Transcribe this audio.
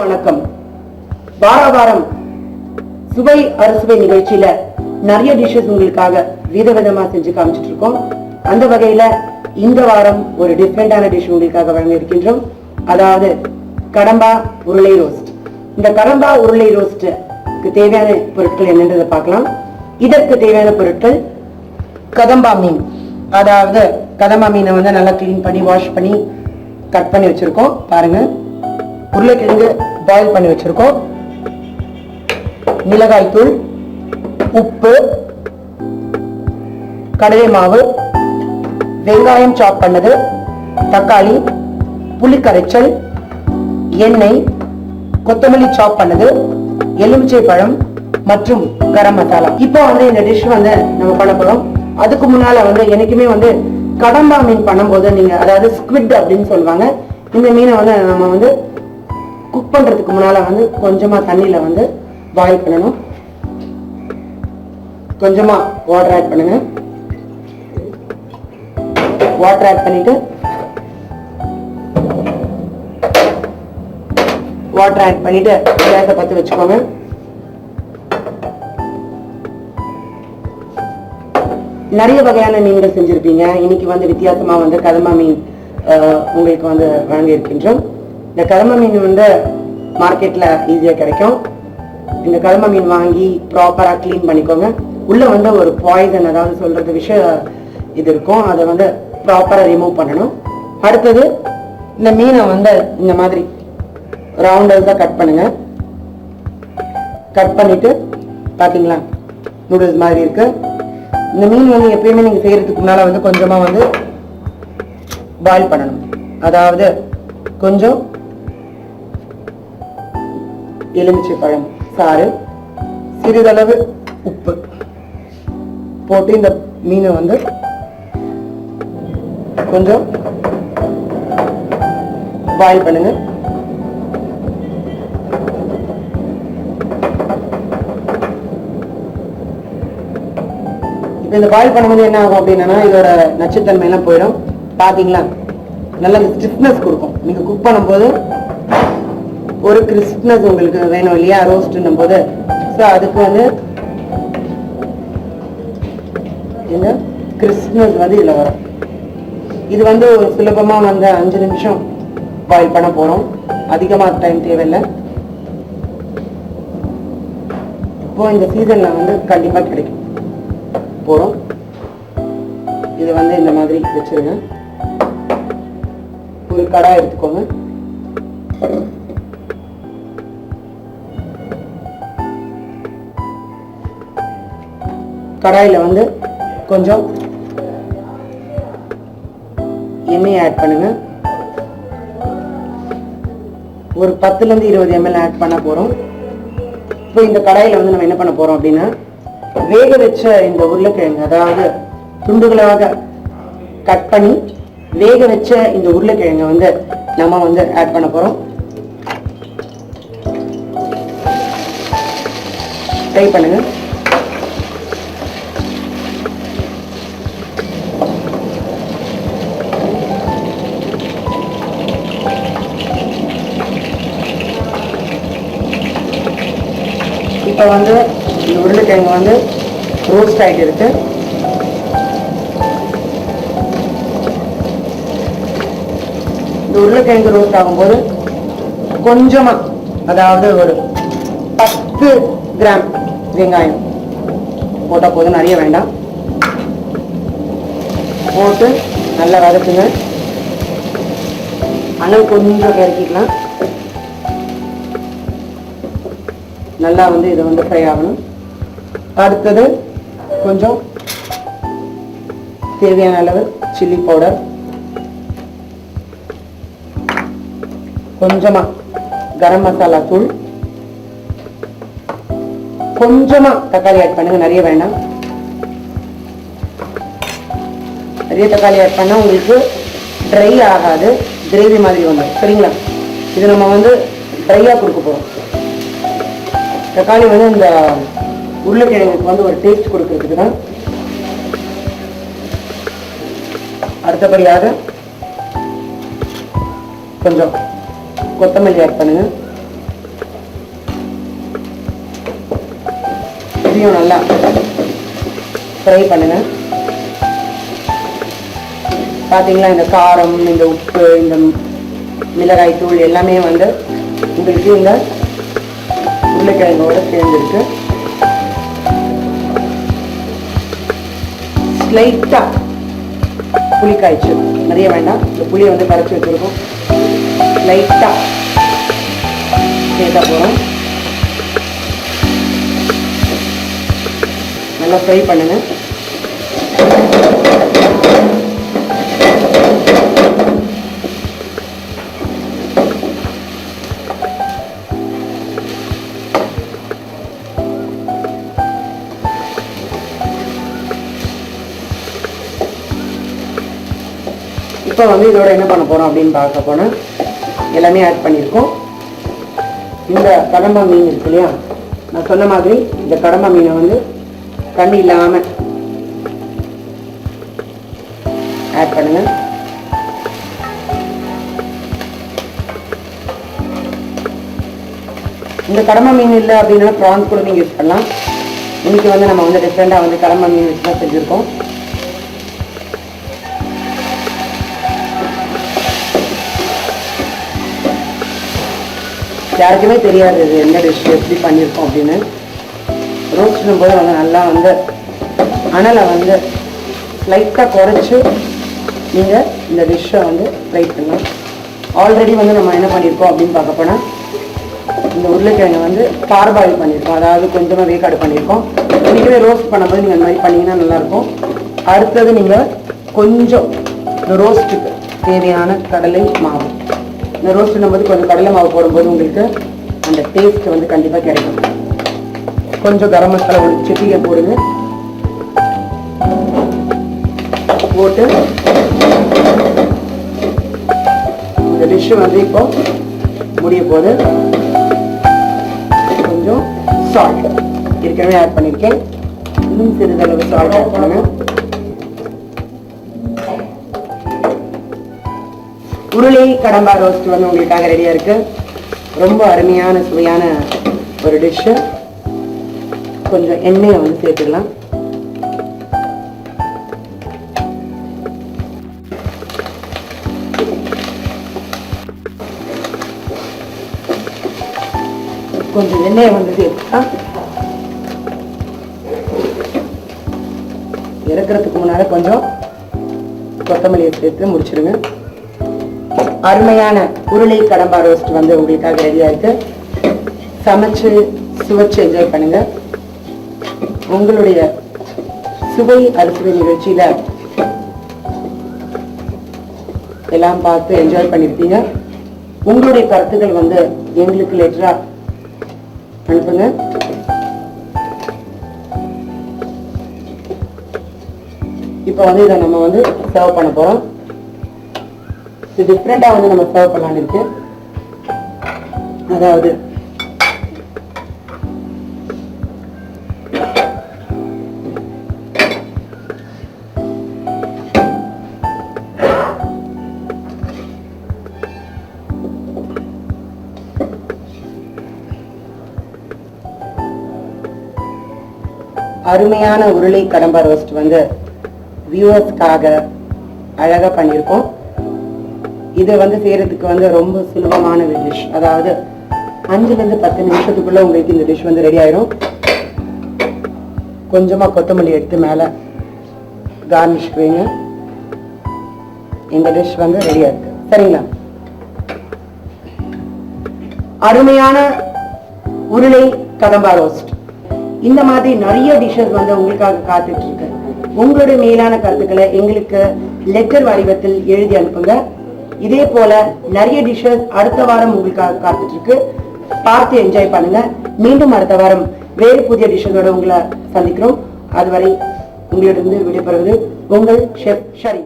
வணக்கம். வார வாரம் சுவை அறுசுவை நிகழ்ச்சியில நிறைய டிஷ்ஷஸ் உங்களுக்காக விதவிதமா செஞ்சு காமிச்சிட்டு இருக்கோம் அந்த வகையில இந்த வாரம் ஒரு டிஃப்ரெண்டான டிஷ் உங்களுக்காக வழங்க இருக்கின்றோம். அதாவது கடம்பா உருளை ரோஸ்ட் இந்த கடம்பா உருளை ரோஸ்ட்டுக்கு தேவையான பொருட்கள் என்னன்றதை பார்க்கலாம். இதற்கு தேவையான பொருட்கள் கதம்பா மீன். அதாவது கதம்பா மீனை வந்து நல்லா கிளீன் பண்ணி வாஷ் பண்ணி கட் பண்ணி வச்சிருக்கோம். பாருங்க. உருளைக்கிழங்கு பாயில் பண்ணி வச்சிருக்கோம். மிளகாய் தூள் உப்பு கடலை மாவு வெங்காயம் சாப் பண்ணது தக்காளி புளி கரைச்சல் எண்ணெய் கொத்தமல்லி சாப் பண்ணது எலுமிச்சை பழம் மற்றும் கரம் மசாலா. இப்போ வந்து இந்த டிஷ் வந்து நம்ம பண்ண போகிறோம் அதுக்கு முன்னால் வந்து என்னைக்குமே வந்து கடம்பா மீன் பண்ணும்போது நீங்கள் அதாவது ஸ்குவிட் அப்படின்னு சொல்லுவாங்க. இந்த மீனை வந்து நம்ம வந்து குக் பண்றதுக்கு முன்னால் வந்து கொஞ்சமா தண்ணியில் வந்து பாயில் பண்ணணும். கொஞ்சமா வாட்டர் ஆட் பண்ணுங்க. வாட்டர் ஆட் பண்ணிட்டு வாட்டர் ஆட் பண்ணிட்டு கேஸை பற்றி வச்சுக்கோங்க. நிறைய வகையான மீன்கள் செஞ்சிருப்பீங்க. இன்னைக்கு வந்து வித்தியாசமா வந்து கதமா மீன் உங்களுக்கு வந்து வழங்கி இருக்கின்றோம் இந்த கதம்பா மீன் வந்து மார்க்கெட்டில் ஈஸியாக கிடைக்கும். இந்த கதம்பா மீன் வாங்கி ப்ராப்பராக க்ளீன் பண்ணிக்கோங்க. உள்ளே வந்து ஒரு பாய்சன் அதாவது சொல்கிறது விஷ இது இருக்கும். அதை வந்து ப்ராப்பராக ரிமூவ் பண்ணணும். அடுத்தது இந்த மீனை வந்து இந்த மாதிரி ரவுண்டர்ஸா கட் பண்ணுங்கள் கட் பண்ணிவிட்டு பார்த்தீங்களா நூடுல்ஸ் மாதிரி இருக்குது இந்த மீன் வந்து எப்பயுமே நீங்கள் செய்கிறதுக்கு முன்னால் வந்து கொஞ்சமாக வந்து பாயில் பண்ணணும். அதாவது கொஞ்சம் எலுமிச்சை பழம் சாறு சிறிதளவு உப்பு. போட்டு இந்த மீனை வந்து கொஞ்சம் பாயில் பண்ணுங்க. இப்போ இந்த பாயில் பண்ணும்போது என்ன ஆகும் அப்படின்னா இதோட நச்சுத்தன்மை எல்லாம் போயிடும். பாத்தீங்களா நல்ல ஸ்டிஃப்னஸ் கொடுக்கும். நீங்க குக் பண்ணும்போது ஒரு கிறிஸ்ப்னஸ் உங்களுக்கு வேணும் இல்லையா? ரோஸ்ட்னும் போது ஸோ அதுக்கு வந்து இந்த கிறிஸ்ப்னஸ் வந்து இதில் வரும். இது வந்து ஒரு சுலபமா வந்து அஞ்சு நிமிஷம் பாயில் பண்ண போறோம். அதிகமா டைம் தேவையில்லை. இப்போ இந்த சீசனில் வந்து கண்டிப்பா கிடைக்கும். போறோம். இது வந்து இந்த மாதிரி வச்சுருங்க. ஒரு கடா எடுத்துக்கோங்க. கடாயில் வந்து கொஞ்சம் எண்ணெய் ஆட் பண்ணுங்க. ஒரு பத்துலேருந்து இருபது எம்எல் ஆட் பண்ண போகிறோம் இப்போ இந்த கடாயில் வந்து நம்ம என்ன பண்ண போகிறோம் அப்படின்னா வேக வச்ச இந்த உருளைக்கிழங்கு அதாவது துண்டுகளாக கட் பண்ணி வேக வச்ச இந்த உருளைக்கிழங்கை வந்து நம்ம வந்து ஆட் பண்ண போகிறோம் ட்ரை பண்ணுங்கள் இப்போ வந்து இந்த உருளைக்கிழங்கு வந்து ரோஸ்ட் ஆகிட்டு இருக்கு இந்த உருளைக்கிழங்கு ரோஸ்ட் ஆகும்போது கொஞ்சமாக அதாவது ஒரு பத்து கிராம் வெங்காயம் போட்டால் போதும் நிறைய வேண்டாம். போட்டு நல்லா வதக்குங்க. அளவு கொஞ்சம் இறக்கிக்கலாம் நல்லா வந்து இது வந்து ஃப்ரை ஆகணும். அடுத்தது கொஞ்சம் தேவையான அளவு சில்லி பவுடர் கொஞ்சமா கரம் மசாலா தூள். கொஞ்சமா தக்காளி ஆட் பண்ணுங்க நிறைய வேண்டாம். நிறைய தக்காளி ஆட் பண்ணால் உங்களுக்கு ட்ரை ஆகாது. கிரேவி மாதிரி வந்துடும் சரிங்களா? இது நம்ம வந்து ட்ரையாக கொடுக்க போகிறோம் தக்காளி வந்து இந்த உருளைக்கிழங்குக்கு வந்து ஒரு டேஸ்ட் கொடுக்கறதுக்கு தான். அடுத்தபடியாக கொஞ்சம் கொத்தமல்லி ஆட் பண்ணுங்க. இதையும் நல்லா ஃப்ரை பண்ணுங்க. பார்த்தீங்களா இந்த காரம் இந்த உப்பு இந்த மிளகாய் தூள் எல்லாமே வந்து உங்களுக்கு இந்த உருளைக்கிழங்கோட சேர்ந்துருக்கு. ஸ்லைட்டாக புளி காய்ச்சல் நிறைய வேண்டாம். இந்த புளியை வந்து கரைச்சி வச்சுருக்கோம். லைட்டாக சேர்த்தா போகிறோம் நல்லா ஃப்ரை பண்ணுங்கள் இப்போ வந்து இதோட என்ன பண்ண போகிறோம் அப்படின்னு பார்க்க போனால் எல்லாமே ஆட் பண்ணியிருக்கோம். இந்த கடம்பா மீன் இருக்கு இல்லையா? நான் சொன்ன மாதிரி இந்த கடம்பா மீனை வந்து தண்ணி இல்லாமல் ஆட் பண்ணுங்கள் இந்த கடம்பா மீன் இல்லை அப்படின்னா ப்ரான்ஸ் கூட நீங்கள் யூஸ் பண்ணலாம். இன்னைக்கு வந்து நம்ம வந்து டிஃப்ரெண்டாக வந்து கடம்பா மீன் வச்சு தான் செஞ்சுருக்கோம். யாருக்குமே தெரியாது இது என்ன டிஷ் எப்படி பண்ணியிருக்கோம் அப்படின்னு. ரோஸ்டும் போது வந்து நல்லா வந்து அனலை வந்து லைட்டாக குறைச்சி நீங்கள் இந்த டிஷ்ஷை வந்து ஃப்ரை பண்ணலாம். ஆல்ரெடி வந்து நம்ம என்ன பண்ணியிருக்கோம் அப்படின்னு பார்க்க போனால் இந்த உருளைக்கிழங்கை வந்து பார்பாயில் பண்ணியிருக்கோம். அதாவது கொஞ்சமாக வேக்காடு பண்ணியிருக்கோம். இன்றைக்கவே ரோஸ்ட் பண்ணும்போது நீங்கள் அந்த மாதிரி பண்ணிங்கன்னா நல்லாயிருக்கும். அடுத்தது நீங்கள் கொஞ்சம் இந்த ரோஸ்ட்டுக்கு தேவையான கடலை மாவு. இந்த ரோஸ்ட் பண்ணும்போது கொஞ்சம் கடலை மாவு போடும்போது உங்களுக்கு அந்த டேஸ்ட் வந்து கண்டிப்பாக கிடைக்கும். கொஞ்சம் கரம் மசாலா ஒரு சிட்டியை போடுங்க. போட்டு இந்த டிஷ்ஷு வந்து இப்போ முடிய போது கொஞ்சம் சால்ட் ஏற்கனவே ஆட் பண்ணியிருக்கேன் இன்னும் சிறிதளவு சால்ட் ஆட் பண்ணுங்கள் உருளை கடம்பா ரோஸ்ட் வந்து உங்களுக்காக ரெடியா இருக்கு. ரொம்ப அருமையான சுவையான ஒரு டிஷ்ஷு கொஞ்சம் எண்ணெயை வந்து சேர்த்துக்கலாம். கொஞ்சம் எண்ணெயை வந்து சேர்த்துக்கலாம். இறக்குறதுக்கு முன்னால கொஞ்சம் கொத்தமல்லியை சேர்த்து முடிச்சிருங்க. அருமையான உருளை கடம்பா ரோஸ்ட் வந்து உங்களுக்காக ரெடியா இருக்கு. சமைச்சு சுவைச்சு என்ஜாய் பண்ணுங்க. உங்களுடைய சுவை அறுசுவை நிகழ்ச்சியில எல்லாம் பார்த்து என்ஜாய் பண்ணிருப்பீங்க. உங்களுடைய கருத்துக்கள் வந்து எங்களுக்கு லெட்டரா அனுப்புங்க. இப்போ வந்து இதை நம்ம வந்து சர்வ் பண்ண போறோம். இது வந்து நம்ம சர்வ் பண்ணலாம்னு இருக்கு. அதாவது அருமையான உருளை கடம்பா ரோஸ்ட் வந்து வியூவர்ஸ்க்காக அழகா பண்ணியிருக்கோம். இது வந்து செய்யறதுக்கு வந்து ரொம்ப சுலபமான ஒரு டிஷ் அதாவது அஞ்சுல இருந்து பத்து நிமிஷத்துக்குள்ள உங்களுக்கு இந்த டிஷ் வந்து ரெடி ஆயிரும். கொஞ்சமா கொத்தமல்லி எடுத்து மேல கார்னிஷ் வைங்க. டிஷ் வந்து ரெடியா இருக்கு சரிங்களா? அருமையான உருளை கடம்பா ரோஸ்ட் இந்த மாதிரி நிறைய டிஷ்ஷஸ் வந்து உங்களுக்காக காத்துட்டு இருக்கு. உங்களுடைய மேலான கருத்துக்களை எங்களுக்கு லெட்டர் வடிவத்தில் எழுதி அனுப்புங்க. இதே போல நிறைய டிஷ்ஷஸ் அடுத்த வாரம் உங்களுக்காக காத்துட்டு இருக்கு பார்த்து என்ஜாய் பண்ணுங்க. மீண்டும் அடுத்த வாரம் வேறு புதிய டிஷ்ஷஸோட உங்களை சந்திக்கிறோம். அதுவரை உங்களிடம் விடைபெறுவது உங்கள் ஷெஃப் ஷரி